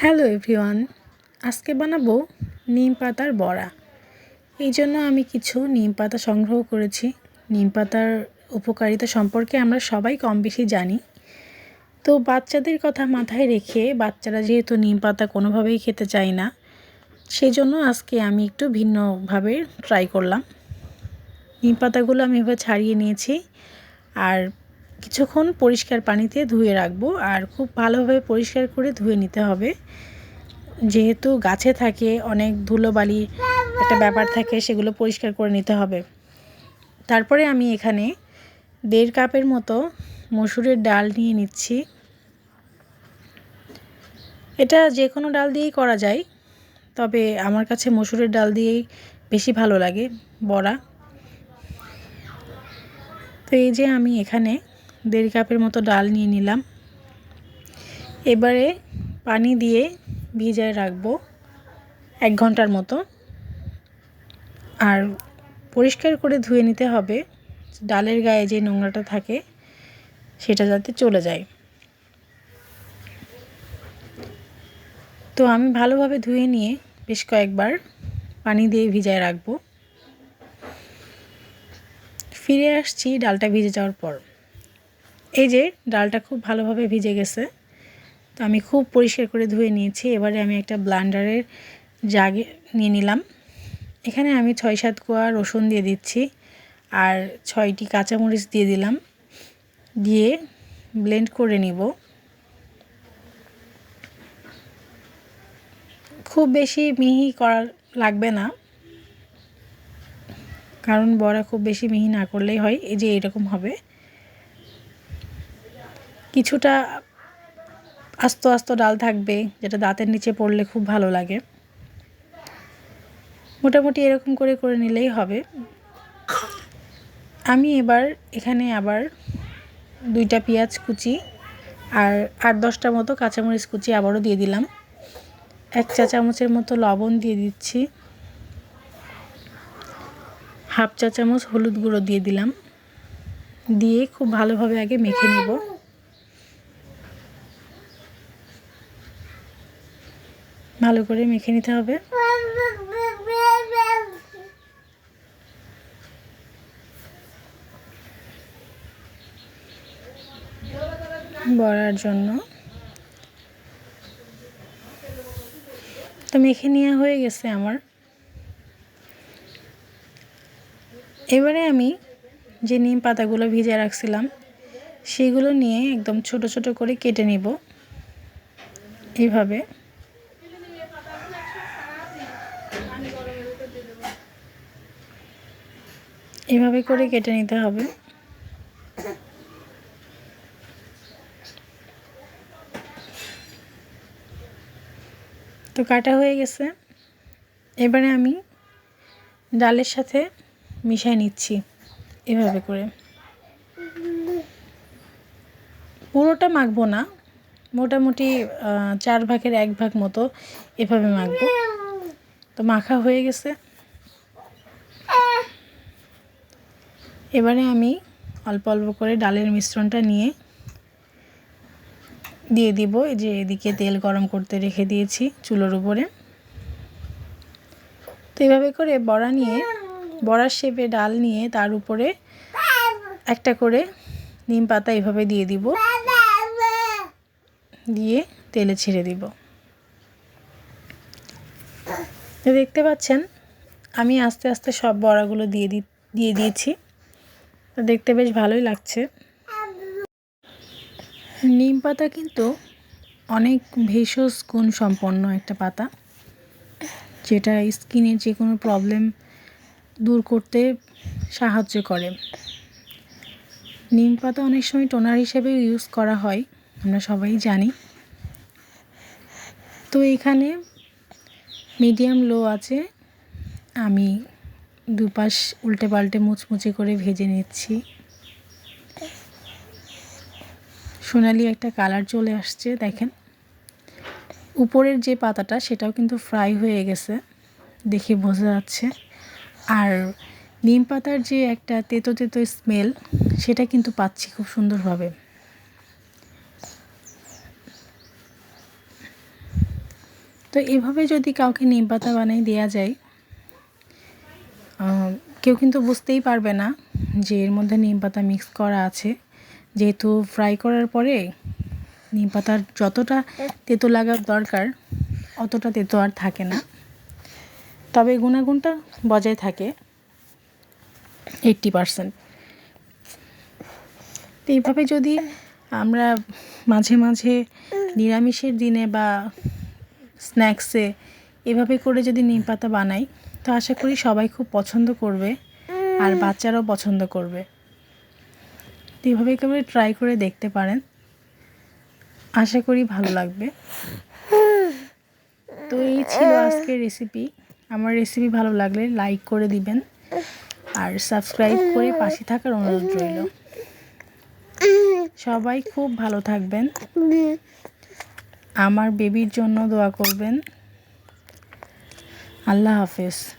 Hello everyone, আজকে বানাবো নিম পাতার বড়া। এই জন্য আমি কিছু নিম পাতা সংগ্রহ করেছি। নিম পাতার উপকারিতা সম্পর্কে আমরা সবাই কম বেশি জানি। তো বাচ্চাদের কথা মাথায় রেখে বাচ্চারা যেহেতু নিম পাতা কোনোভাবেই খেতে চায় না, সেই জন্য আজকে আমি একটু ভিন্নভাবে ট্রাই করলাম। নিম পাতাগুলো আমি এভাবে ছাড়িয়ে নিয়েছি। আর কিছুক্ষণ পরিষ্কার পানিতে ধুয়ে রাখব আর খুব ভালোভাবে পরিষ্কার করে ধুয়ে নিতে হবে। যেহেতু গাছে থাকে, অনেক ধুলোবালি একটা ব্যাপার থাকে, সেগুলো পরিষ্কার করে নিতে হবে। তারপরে আমি এখানে দেড় কাপের মতো মসুরের ডাল নিয়ে নিচ্ছি। এটা যে কোনো ডাল দিয়েই করা যায়, তবে আমার কাছে মসুরের ডাল দিয়েই বেশি ভালো লাগে, বড়া। তো এই যে আমি এখানে দেড় কাপের মতো ডাল নিয়ে নিলাম। এবারে পানি দিয়ে ভিজায় রাখব এক ঘণ্টার মতো। আর পরিষ্কার করে ধুয়ে নিতে হবে, ডালের গায়ে যে নোংরাটা থাকে সেটা যাতে চলে যায়। তো আমি ভালোভাবে ধুয়ে নিয়ে বেশ কয়েকবার পানি দিয়ে ভিজায় রাখব। ফিরে আসছি ডালটা ভিজে যাওয়ার পর। এই যে ডালটা খুব ভালোভাবে ভিজে গেছে, তো আমি খুব পরিষ্কার করে ধুয়ে নিয়েছি। এবারে আমি একটা ব্লান্ডারের জাগে নিয়ে নিলাম। এখানে আমি ছয় সাত কোয়া রসুন দিয়ে দিচ্ছি আর ছয়টি কাঁচামরিচ দিয়ে দিলাম। দিয়ে ব্লেন্ড করে নিব। খুব বেশি মিহি করা লাগবে না, কারণ বড়া খুব বেশি মিহি না করলেই হয়। এই যে এরকম হবে। কিছুটা আস্ত আস্ত ডাল থাকবে, যেটা দাঁতের নিচে পড়লে খুব ভালো লাগে। মোটামুটি এরকম করে করে নিলেই হবে। আমি এবার এখানে আবার দুইটা পেঁয়াজ কুচি আর আট দশটা মতো কাঁচামরিচ কুচি আবারও দিয়ে দিলাম। এক চা চামচের মতো লবণ দিয়ে দিচ্ছি। হাফ চা চামচ হলুদ গুঁড়ো দিয়ে দিলাম। দিয়ে খুব ভালোভাবে আগে মেখে নিব। ভালো করে মেখে নিতে হবে। বড়ার জন্য। তো মেখে নেওয়া হয়ে গেছে আমার। এবারে আমি যে নিম পাতাগুলো ভিজে রাখছিলাম, সেগুলো নিয়ে একদম ছোট ছোট করে কেটে নিব। এইভাবে। এভাবে করে কেটে নিতে হবে। তো কাটা হয়ে গেছে। এবারে আমি ডালের সাথে মিশাই নিচ্ছি এভাবে করে। পুরোটা মাখবো না, মোটামুটি চার ভাগের এক ভাগ মতো এভাবে মাখবো। তো মাখা হয়ে গেছে। এবারে আমি অল্প অল্প করে ডালের মিশ্রণটা নিয়ে দিয়ে দিব। এই যে এদিকে তেল গরম করতে রেখে দিয়েছি চুলোর উপরে। তো এভাবে করে বড়া নিয়ে, বড়ার শেপে ডাল নিয়ে তার উপরে একটা করে নিম পাতা এভাবে দিয়ে দিব। দিয়ে তেলে ছেড়ে দিব। দেখতে পাচ্ছেন, আমি আস্তে আস্তে সব বড়াগুলো দিয়ে দিয়ে দিয়েছি। তো দেখতে বেশ ভালোই লাগছে। নিম পাতা কিন্তু অনেক ভেষজ গুণ সম্পন্ন একটা পাতা, যেটা স্কিনের যে কোনো প্রবলেম দূর করতে সাহায্য করে। নিম পাতা অনেক সময় টোনার হিসেবে ইউজ করা হয়, আমরা সবাই জানি। তো এখানে মিডিয়াম লো আছে, আমি দুপাশ উল্টে পাল্টে মুচমুচে করে ভেজে নিচ্ছি। সোনালি একটা কালার চলে আসছে, দেখেন। উপরের যে পাতাটা, সেটাও কিন্তু ফ্রাই হয়ে গেছে, দেখে বোঝা যাচ্ছে। আর নিম পাতার যে একটা তেতো তেতো স্মেল, সেটা কিন্তু পাচ্ছি খুব সুন্দরভাবে। তো এভাবে যদি কাউকে নিম পাতা বানিয়ে দেওয়া যায় কেউ কিন্তু বুঝতেই পারবে না যে এর মধ্যে নিম পাতা মিক্স করা আছে। যেহেতু ফ্রাই করার পরে নিম পাতার যতটা তেতো লাগার দরকার, অতটা তেতো আর থাকে না। তবে গুণাগুণটা বজায় থাকে এইট্টি পারসেন্ট তো এইভাবে যদি আমরা মাঝে মাঝে নিরামিষের দিনে বা স্ন্যাক্সে এভাবে করে যদি নিম পাতা বানাই তো আশা করি সবাই খুব পছন্দ করবে আর বাচ্চারাও পছন্দ করবে। তো এইভাবে একেবারে ট্রাই করে দেখতে পারেন। আশা করি ভালো লাগবে। তো এই ছিল আজকের রেসিপি আমার রেসিপি ভালো লাগলে লাইক করে দিবেন। আর সাবস্ক্রাইব করে পাশে থাকার অনুরোধ রইল। সবাই খুব ভালো থাকবেন। আমার বেবির জন্য দোয়া করবেন। I love this.